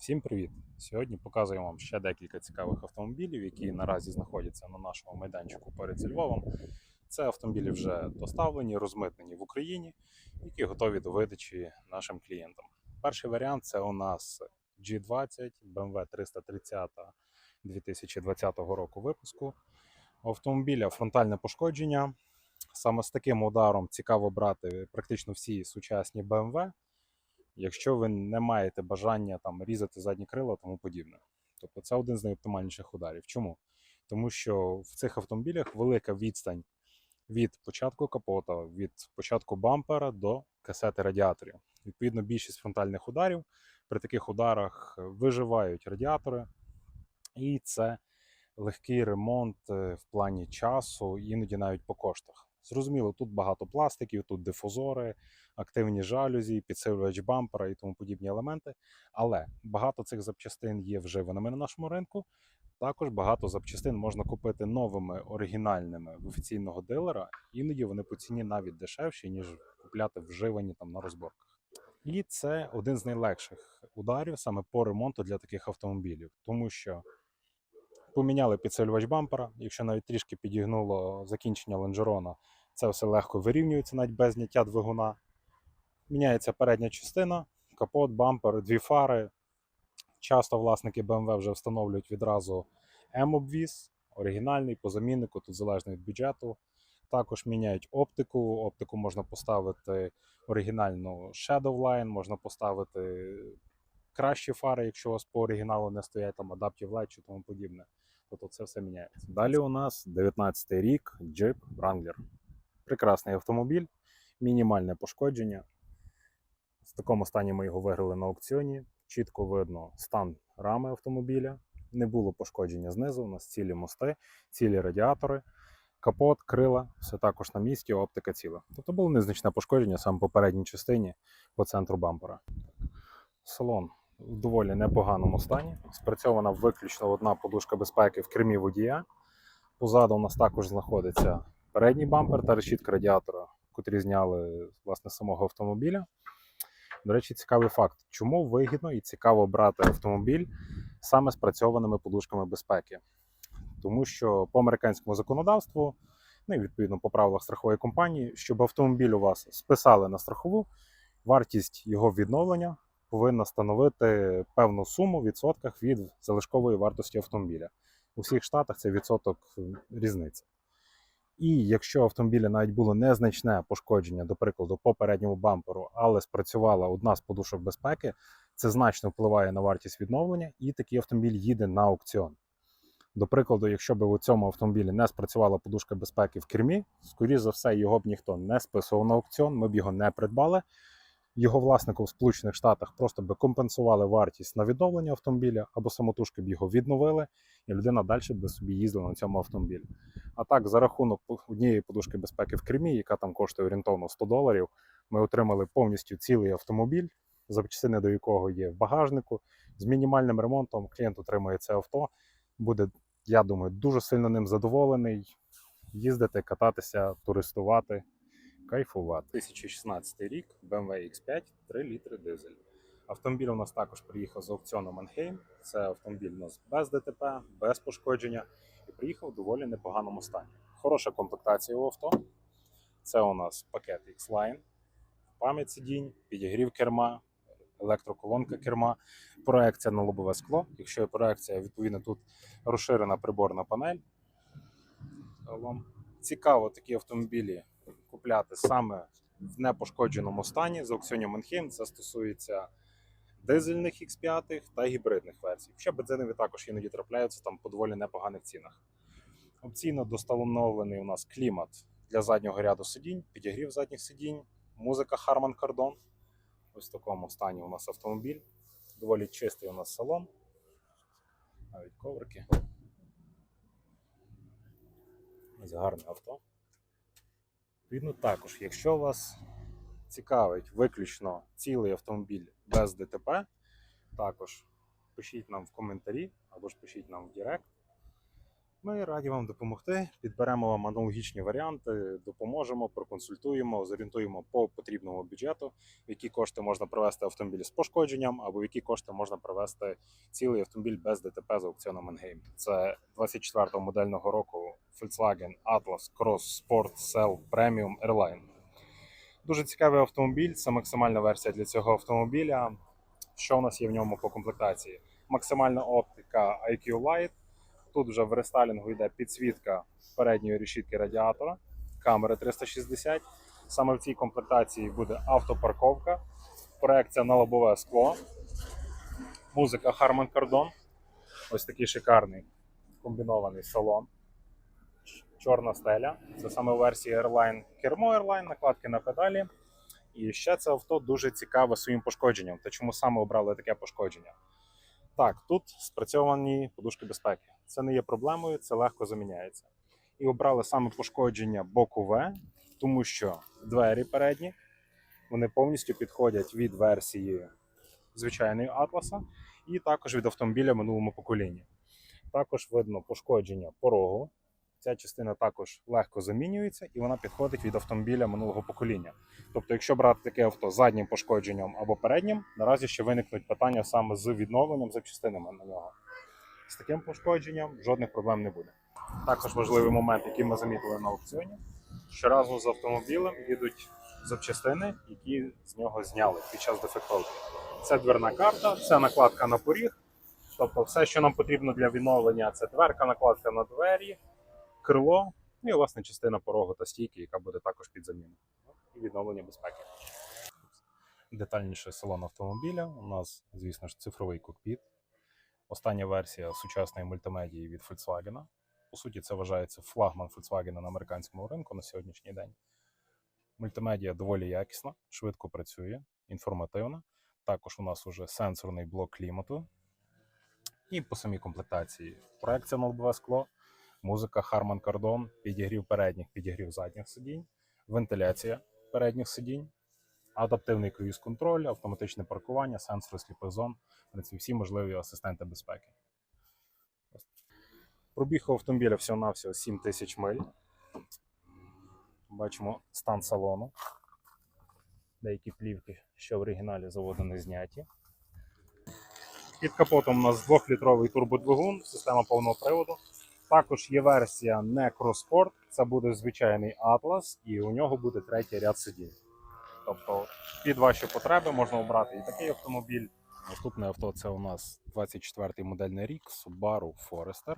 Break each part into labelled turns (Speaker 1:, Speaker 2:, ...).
Speaker 1: Всім привіт! Сьогодні показуємо вам ще декілька цікавих автомобілів, які наразі знаходяться на нашому майданчику перед Львовом. Це автомобілі вже доставлені, розмитнені в Україні, які готові до видачі нашим клієнтам. Перший варіант це у нас G20 BMW 330 2020 року випуску. Автомобіля фронтальне пошкодження. Саме з таким ударом цікаво брати практично всі сучасні BMW якщо ви не маєте бажання там різати задні крила тому подібне. Тобто це один з найоптимальніших ударів. Чому? Тому що в цих автомобілях велика відстань від початку капота, від початку бампера до касети радіаторів. Відповідно, більшість фронтальних ударів при таких ударах виживають радіатори, і це легкий ремонт е, в плані часу, іноді навіть по коштах. Зрозуміло, тут багато пластиків, тут дифузори, активні жалюзі, підсилювач бампера і тому подібні елементи. Але багато цих запчастин є вживаними на нашому ринку. Також багато запчастин можна купити новими оригінальними в офіційного дилера. Іноді вони по ціні навіть дешевші, ніж купляти вживані там на розборках. І це один з найлегших ударів саме по ремонту для таких автомобілів, тому що поміняли підсилювач бампера, якщо навіть трішки підігнуло закінчення лонжерона, це все легко вирівнюється навіть без зняття двигуна. Міняється передня частина, капот, бампер, дві фари. Часто власники BMW вже встановлюють відразу М-обвіз, оригінальний по заміннику, тут залежно від бюджету. Також міняють оптику. Оптику можна поставити оригінальну Shadowline, можна поставити кращі фари, якщо у вас по оригіналу не стоять там Adaptive Light чи тому подібне. Тобто це все міняється. Далі у нас 19 й рік Jeep Wrangler. Прекрасний автомобіль, мінімальне пошкодження. В такому стані ми його виграли на аукціоні. Чітко видно стан рами автомобіля. Не було пошкодження знизу, у нас цілі мости, цілі радіатори, капот, крила, все також на місці, оптика ціла. Тобто було незначне пошкодження саме по передній частині по центру бампера. Салон в доволі непоганому стані. Спрацьована виключно одна подушка безпеки в кермі водія. Позаду у нас також знаходиться передній бампер та решітка радіатора, котрі зняли власне самого автомобіля. До речі, цікавий факт, чому вигідно і цікаво брати автомобіль саме спрацьованими подушками безпеки. Тому що по американському законодавству, ну і відповідно по правилах страхової компанії, щоб автомобіль у вас списали на страхову, вартість його відновлення повинна становити певну суму в відсотках від залишкової вартості автомобіля. У всіх штатах це відсоток різниці. І якщо автомобіля навіть було незначне пошкодження, до прикладу, по передньому бамперу, але спрацювала одна з подушок безпеки, це значно впливає на вартість відновлення, і такий автомобіль їде на аукціон. До прикладу, якщо б у цьому автомобілі не спрацювала подушка безпеки в кермі, скоріш за все, його б ніхто не списував на аукціон, ми б його не придбали. Його власнику в Сполучених Штатах просто би компенсували вартість на відновлення автомобіля або самотужки б його відновили, і людина далі би собі їздила на цьому автомобілі. А так, за рахунок однієї подушки безпеки в кермі, яка там коштує орієнтовно 100 доларів, ми отримали повністю цілий автомобіль, запчастини до якого є в багажнику. З мінімальним ремонтом клієнт отримує це авто. Буде, я думаю, дуже сильно ним задоволений. Їздити, кататися, туристувати, кайфувати. 2016 рік BMW X5 3 літри дизель. Автомобіль у нас також приїхав з аукціону Манхейм. Це автомобіль у нас без ДТП, без пошкодження і приїхав в доволі непоганому стані. Хороша комплектація у авто. Це у нас пакет X-Line, пам'ять сидінь, підігрів керма, електроколонка керма, проекція на лобове скло. Якщо є проекція, відповідно тут розширена приборна панель. Цікаво такі автомобілі купляти саме в непошкодженому стані з аукціонів Манхейм. Це стосується дизельних X5 та гібридних версій. Ще бензинові також іноді трапляються там по доволі непоганих цінах. Опційно доставлений у нас клімат для заднього ряду сидінь, підігрів задніх сидінь, музика Harman Kardon. Ось в такому стані у нас автомобіль. Доволі чистий у нас салон. Навіть коврики. Ось гарне авто. Відповідно, також, якщо вас цікавить виключно цілий автомобіль без ДТП, також пишіть нам в коментарі або ж пишіть нам в Директ. Ми раді вам допомогти. Підберемо вам аналогічні варіанти, допоможемо, проконсультуємо, зорієнтуємо по потрібному бюджету, в які кошти можна привезти автомобіль з пошкодженням, або в які кошти можна привезти цілий автомобіль без ДТП з аукціону Менгейм. Це 24-го модельного року Volkswagen Atlas Cross Sport Cell Premium Airline. Дуже цікавий автомобіль. Це максимальна версія для цього автомобіля. Що у нас є в ньому по комплектації? Максимальна оптика IQ Light. Тут вже в рестайлінгу йде підсвітка передньої решітки радіатора, камери 360. Саме в цій комплектації буде автопарковка, проекція на лобове скло, музика Harman Kardon. Ось такий шикарний комбінований салон. Чорна стеля. Це саме у версії Airline кермо Airline, накладки на педалі. І ще це авто дуже цікаве своїм пошкодженням. Та чому саме обрали таке пошкодження? Так, тут спрацьовані подушки безпеки. Це не є проблемою, це легко заміняється. І обрали саме пошкодження боку В, тому що двері передні вони повністю підходять від версії звичайної Атласа і також від автомобіля минулому поколінні. Також видно пошкодження порогу. Ця частина також легко замінюється і вона підходить від автомобіля минулого покоління. Тобто, якщо брати таке авто заднім пошкодженням або переднім, наразі ще виникнуть питання саме з відновленням запчастинами на нього. З таким пошкодженням жодних проблем не буде. Також важливий момент, який ми замітили на аукціоні. Щоразу з автомобілем їдуть запчастини, які з нього зняли під час дефектовки. Це дверна карта, це накладка на поріг. Тобто, все, що нам потрібно для відновлення, це дверка, накладка на двері, крило, ну і власне частина порогу та стійки, яка буде також під заміну. І відновлення безпеки. Детальніше салон автомобіля. У нас, звісно ж, цифровий кокпіт. Остання версія сучасної мультимедії від Volkswagen. По суті, це вважається флагман Volkswagen на американському ринку на сьогоднішній день. Мультимедіа доволі якісна, швидко працює, інформативна. Також у нас уже сенсорний блок клімату. І по самій комплектації проекція на лобове скло, музика Harman Kardon, підігрів передніх, підігрів задніх сидінь, вентиляція передніх сидінь, адаптивний круїз-контроль, автоматичне паркування, сенсори сліпих зон, в принципі, всі можливі асистенти безпеки. Пробіг автомобіля всього-навсього 7 тисяч миль. Бачимо стан салону. Деякі плівки, що в оригіналі заводу не зняті. Під капотом у нас 2-літровий турбодвигун, система повного приводу. Також є версія не CrossSport, це буде звичайний Atlas, і у нього буде третій ряд сидінь. Тобто під ваші потреби можна обрати і такий автомобіль. Наступне авто це у нас 24-й модельний рік Subaru Forester.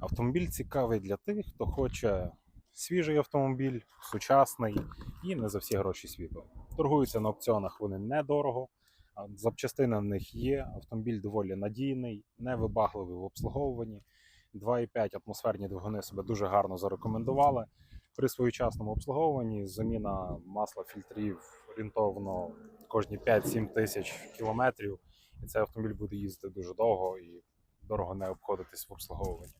Speaker 1: Автомобіль цікавий для тих, хто хоче свіжий автомобіль, сучасний і не за всі гроші світу. Торгуються на аукціонах вони недорого. а Запчастини в них є. Автомобіль доволі надійний, невибагливий в обслуговуванні. 2,5 атмосферні двигуни себе дуже гарно зарекомендували. При своєчасному обслуговуванні заміна масла фільтрів орієнтовно кожні 5-7 тисяч кілометрів. І цей автомобіль буде їздити дуже довго і дорого не обходитись в обслуговуванні.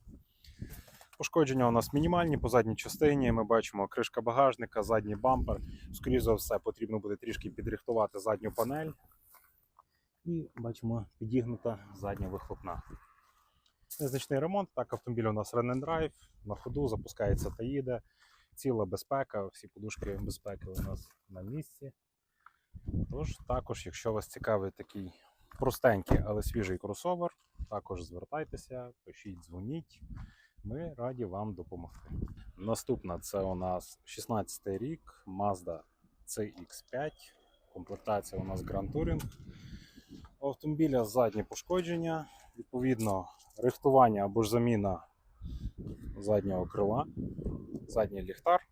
Speaker 1: Пошкодження у нас мінімальні по задній частині. Ми бачимо кришка багажника, задній бампер. Скоріше за все, потрібно буде трішки підрихтувати задню панель. І бачимо підігнута задня вихлопна. Незначний ремонт. Так, автомобіль у нас run and drive, на ходу запускається та їде. Ціла безпека, всі подушки безпеки у нас на місці. Тож, також, якщо вас цікавий такий простенький, але свіжий кросовер, також звертайтеся, пишіть, дзвоніть. Ми раді вам допомогти. Наступна це у нас 16 рік Mazda CX5. Комплектація у нас Grand Touring. У автомобіля задні пошкодження, відповідно, рихтування або ж заміна заднього крила, задній ліхтар,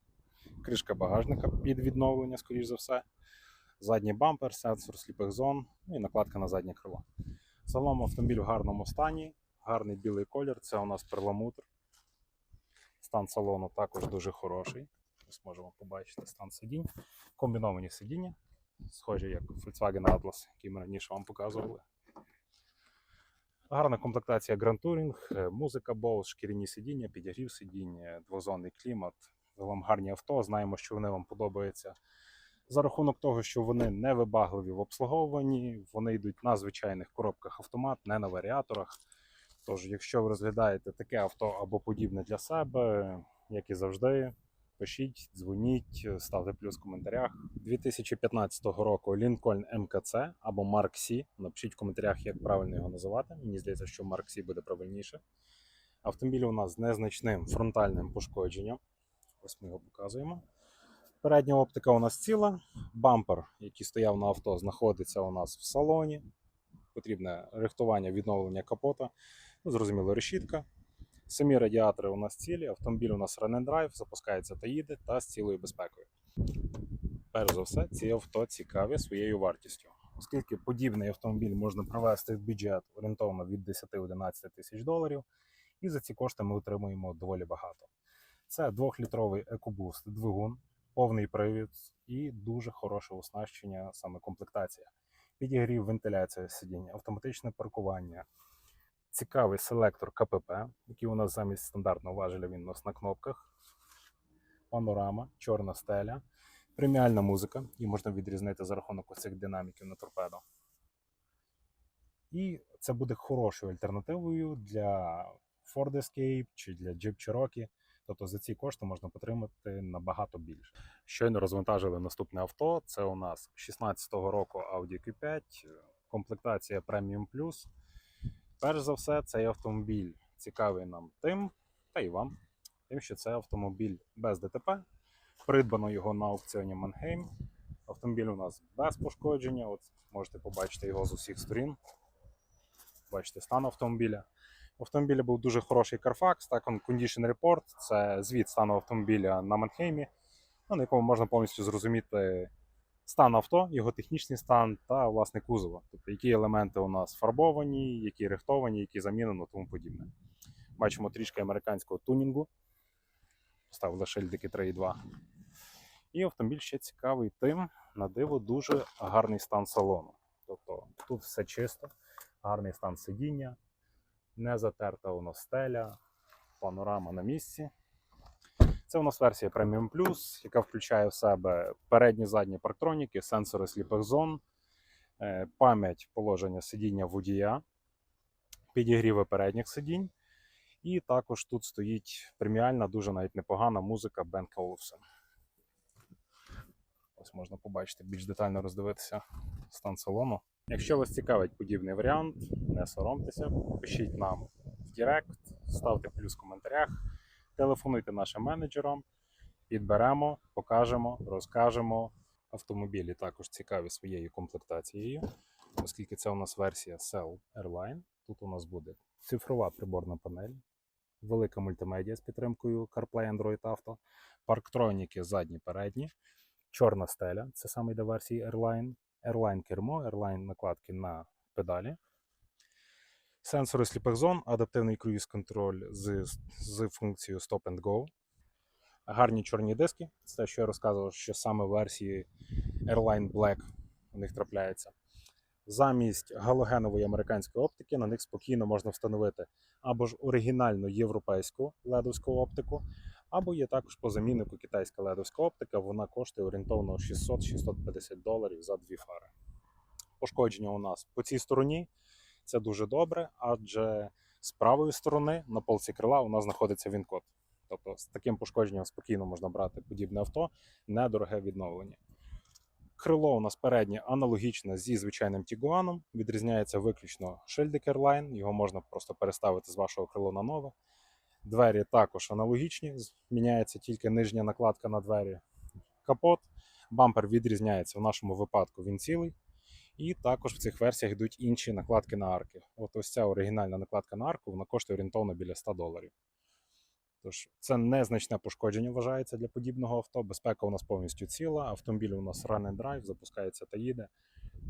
Speaker 1: кришка багажника під відновлення, скоріш за все, задній бампер, сенсор сліпих зон ну і накладка на заднє крило. Загалом автомобіль в гарному стані, гарний білий колір, це у нас перламутр. Стан салону також дуже хороший. Ось можемо побачити стан сидінь. Комбіновані сидіння, схожі як Volkswagen Atlas, який ми раніше вам показували. Гарна комплектація Grand е, музика Bose, шкіряні сидіння, підігрів сидіння, двозонний клімат. Загалом гарні авто. Знаємо, що вони вам подобаються. За рахунок того, що вони не вибагливі в обслуговуванні, вони йдуть на звичайних коробках автомат, не на варіаторах. Тож, якщо ви розглядаєте таке авто або подібне для себе, як і завжди, пишіть, дзвоніть, ставте плюс в коментарях. 2015 року Lincoln MKC або Mark C. Напишіть в коментарях, як правильно його називати. Мені здається, що Mark C буде правильніше. Автомобіль у нас з незначним фронтальним пошкодженням. Ось ми його показуємо. Передня оптика у нас ціла. Бампер, який стояв на авто, знаходиться у нас в салоні. Потрібне рихтування, відновлення капота. Ну, зрозуміло, решітка. Самі радіатори у нас цілі, автомобіль у нас drive, запускається та їде та з цілою безпекою. Перш за все, ці авто цікаві своєю вартістю. Оскільки подібний автомобіль можна привести в бюджет орієнтовно від 10-11 тисяч доларів, і за ці кошти ми отримуємо доволі багато. Це 2-літровий EcoBoost двигун, повний привід і дуже хороше оснащення, саме комплектація. Підігрів, вентиляція сидінь, автоматичне паркування, цікавий селектор КПП, який у нас замість стандартного важеля він у нас на кнопках. Панорама, чорна стеля, преміальна музика, її можна відрізнити за рахунок оцих динаміків на торпедо. І це буде хорошою альтернативою для Ford Escape чи для Jeep Cherokee. Тобто за ці кошти можна потримати набагато більше. Щойно розвантажили наступне авто. Це у нас 16-го року Audi Q5, комплектація Premium Plus. Перш за все, цей автомобіль цікавий нам тим, та й вам, тим, що це автомобіль без ДТП. Придбано його на аукціоні Мангейм. Автомобіль у нас без пошкодження. От можете побачити його з усіх сторін. Бачите стан автомобіля. У автомобіля був дуже хороший Carfax, так он Condition Report, це звіт стану автомобіля на Манхеймі, ну, на якому можна повністю зрозуміти стан авто, його технічний стан та власне кузова. Тобто, які елементи у нас фарбовані, які рихтовані, які замінено, тому подібне. Бачимо трішки американського тунінгу. Поставили шильдики 3.2. І автомобіль ще цікавий тим, на диво, дуже гарний стан салону. Тобто тут все чисто, гарний стан сидіння, не затерта у нас стеля, панорама на місці. Це у нас версія Premium Plus, яка включає в себе передні задні парктроніки, сенсори сліпих зон, е, пам'ять положення сидіння водія, підігріви передніх сидінь. І також тут стоїть преміальна, дуже навіть непогана музика Бен Olufsen. Ось можна побачити, більш детально роздивитися стан салону. Якщо вас цікавить подібний варіант, не соромтеся, пишіть нам в Директ, ставте плюс в коментарях, телефонуйте нашим менеджерам, підберемо, покажемо, розкажемо. Автомобілі також цікаві своєю комплектацією, оскільки це у нас версія Cell Airline. Тут у нас буде цифрова приборна панель, велика мультимедіа з підтримкою CarPlay Android Auto, парктроніки задні передні, чорна стеля, це саме йде версії Airline, Airline кермо, Airline накладки на педалі. Сенсори сліпих зон, адаптивний круїз контроль з, з функцією Stop and Go. Гарні чорні диски. Це те, що я розказував, що саме версії Airline Black у них трапляється. Замість галогенової американської оптики на них спокійно можна встановити або ж оригінальну європейську ледовську оптику, або є також по заміннику китайська ледовська оптика. Вона коштує орієнтовно 600-650 доларів за дві фари. Пошкодження у нас по цій стороні це дуже добре, адже з правої сторони на полці крила у нас знаходиться він-код. Тобто з таким пошкодженням спокійно можна брати подібне авто, недороге відновлення. Крило у нас переднє аналогічне зі звичайним Тігуаном, відрізняється виключно шильдик Airline, його можна просто переставити з вашого крило на нове. Двері також аналогічні, міняється тільки нижня накладка на двері. Капот, бампер відрізняється в нашому випадку, він цілий. І також в цих версіях йдуть інші накладки на арки. От ось ця оригінальна накладка на арку, вона коштує орієнтовно біля 100 доларів. Тож це незначне пошкодження вважається для подібного авто. Безпека у нас повністю ціла. Автомобіль у нас run and drive, запускається та їде.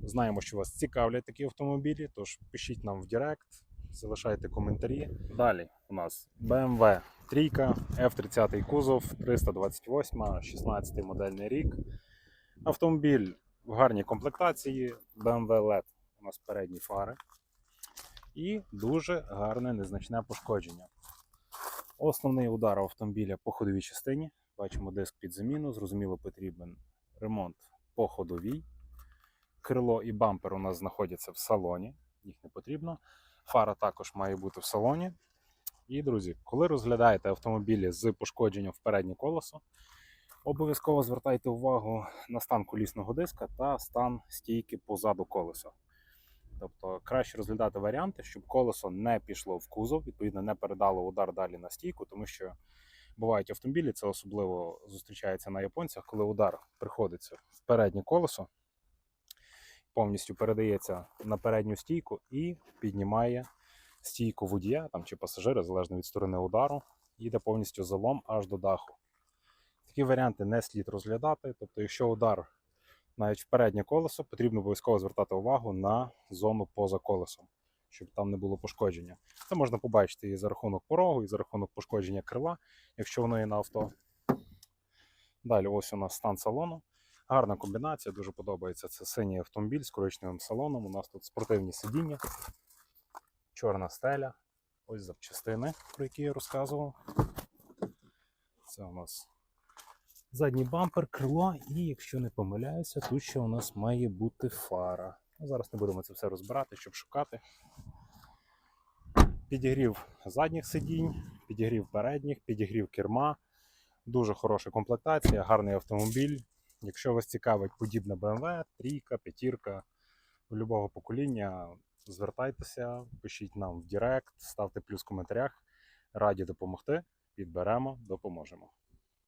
Speaker 1: Знаємо, що вас цікавлять такі автомобілі, тож пишіть нам в Директ, залишайте коментарі. Далі у нас BMW 3, F30 кузов, 328, 16 модельний рік. Автомобіль в гарній комплектації, BMW LED у нас передні фари. І дуже гарне незначне пошкодження. Основний удар автомобіля по ходовій частині. Бачимо диск під заміну. Зрозуміло, потрібен ремонт по ходовій. Крило і бампер у нас знаходяться в салоні, їх не потрібно. Фара також має бути в салоні. І, друзі, коли розглядаєте автомобілі з пошкодженням в переднє колесо, обов'язково звертайте увагу на стан колісного диска та стан стійки позаду колеса. Тобто краще розглядати варіанти, щоб колесо не пішло в кузов, відповідно, не передало удар далі на стійку, тому що бувають автомобілі, це особливо зустрічається на японцях, коли удар приходиться в переднє колесо, повністю передається на передню стійку і піднімає стійку водія там, чи пасажира, залежно від сторони удару, їде повністю залом аж до даху. Такі варіанти не слід розглядати. Тобто, якщо удар навіть в переднє колесо, потрібно обов'язково звертати увагу на зону поза колесом, щоб там не було пошкодження. Це можна побачити і за рахунок порогу, і за рахунок пошкодження крила, якщо воно є на авто. Далі, ось у нас стан салону. Гарна комбінація, дуже подобається. Це синій автомобіль з коричневим салоном. У нас тут спортивні сидіння, чорна стеля. Ось запчастини, про які я розказував. Це у нас задній бампер, крило, і якщо не помиляюся, тут ще у нас має бути фара. Ну, зараз не будемо це все розбирати, щоб шукати. Підігрів задніх сидінь, підігрів передніх, підігрів керма. Дуже хороша комплектація, гарний автомобіль. Якщо вас цікавить подібна BMW, трійка, п'ятірка будь-якого покоління, звертайтеся, пишіть нам в Директ, ставте плюс в коментарях. Раді допомогти. Підберемо, допоможемо.